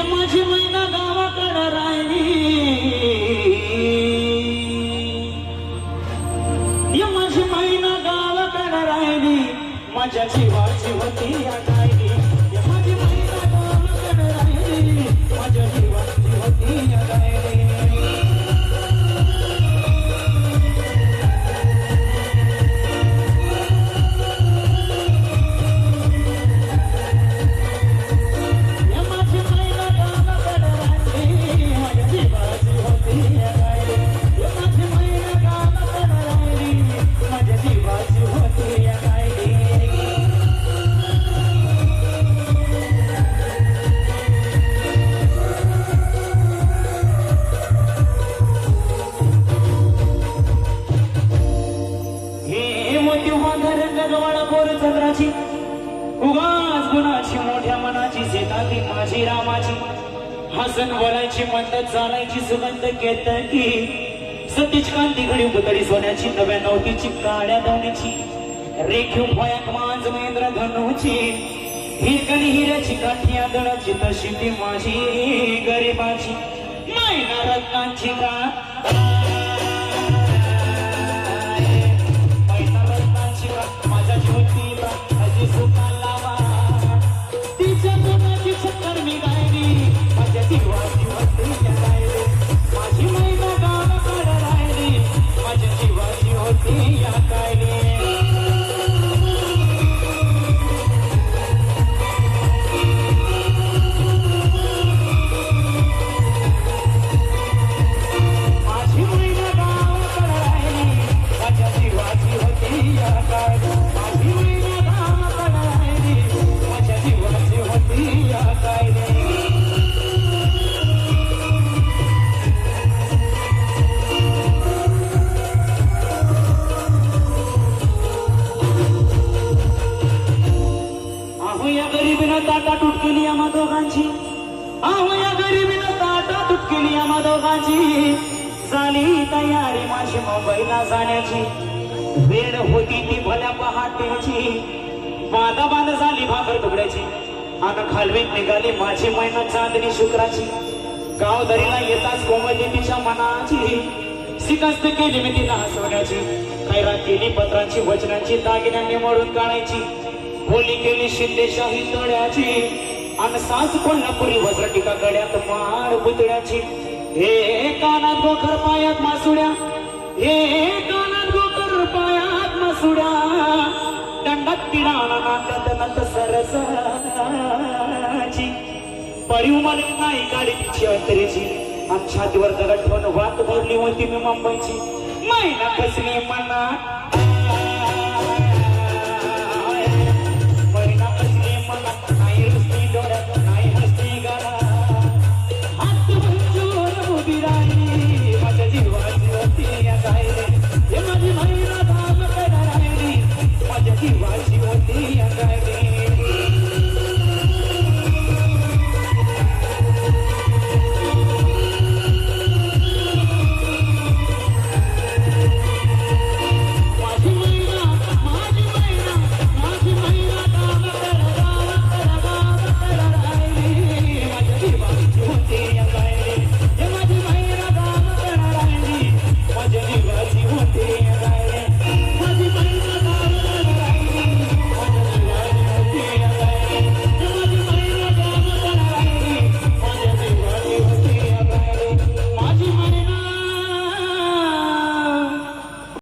माझी मैना गावाकडं राहिली. ये माझी मैना गावाकडं राहिली. माझ्या जीवाची होती गगवाळा चंद्राची उगाच गुणाची मोठ्या मनाची शेतातली माझी रामाची. हसन वरायची मंदत चालायची सुगंध केतकी. सतीच कांती घडी पुतळी सोन्याची नव्या नवतीची काळ्या दवण्याची रेखीव भयाक मांज महेंद्र धनुची. हिरकणी हिऱ्याची काठी आदळाची तशी ती माझी गरिबाची. मैना रत्नांची का ताटा तुट केली आम्हा दोघांची. आहो या गरिबीनं ताटा तुटकेली आम्हा दोघांची. झाली तयारी माझी मुंबईला जाण्याची. वेळ होती ती भल्या पहाटेची. बांधा बांध झाली भाकर तुकड्याची आता खालवीत निघाली. माझी मैना चांदणी शुक्राची. गावदरीला येताच कोमली तिच्या मनाची शिकस्त केली मी तिला हसवण्याची. खैरा केली पत्रांची वचनांची दागिन्यांनी मोडून काढायची. बोली केली शिंदेशाही तळ्याची. आणि सास कोल्हापुरी वज्र टीका गड्यात मार पुतळ्याची हे कानात गोखर पायात मासुड्या. हे कानात गोखर पायात मासुड्या. दंडात किडाणा नात्यात नंत सरसाची परिव मला नाही गाडी तिची अंतरीची. आणि छातीवर दगड ठेवून वाट भरली होती मी मुंबईची. मैना कसली मना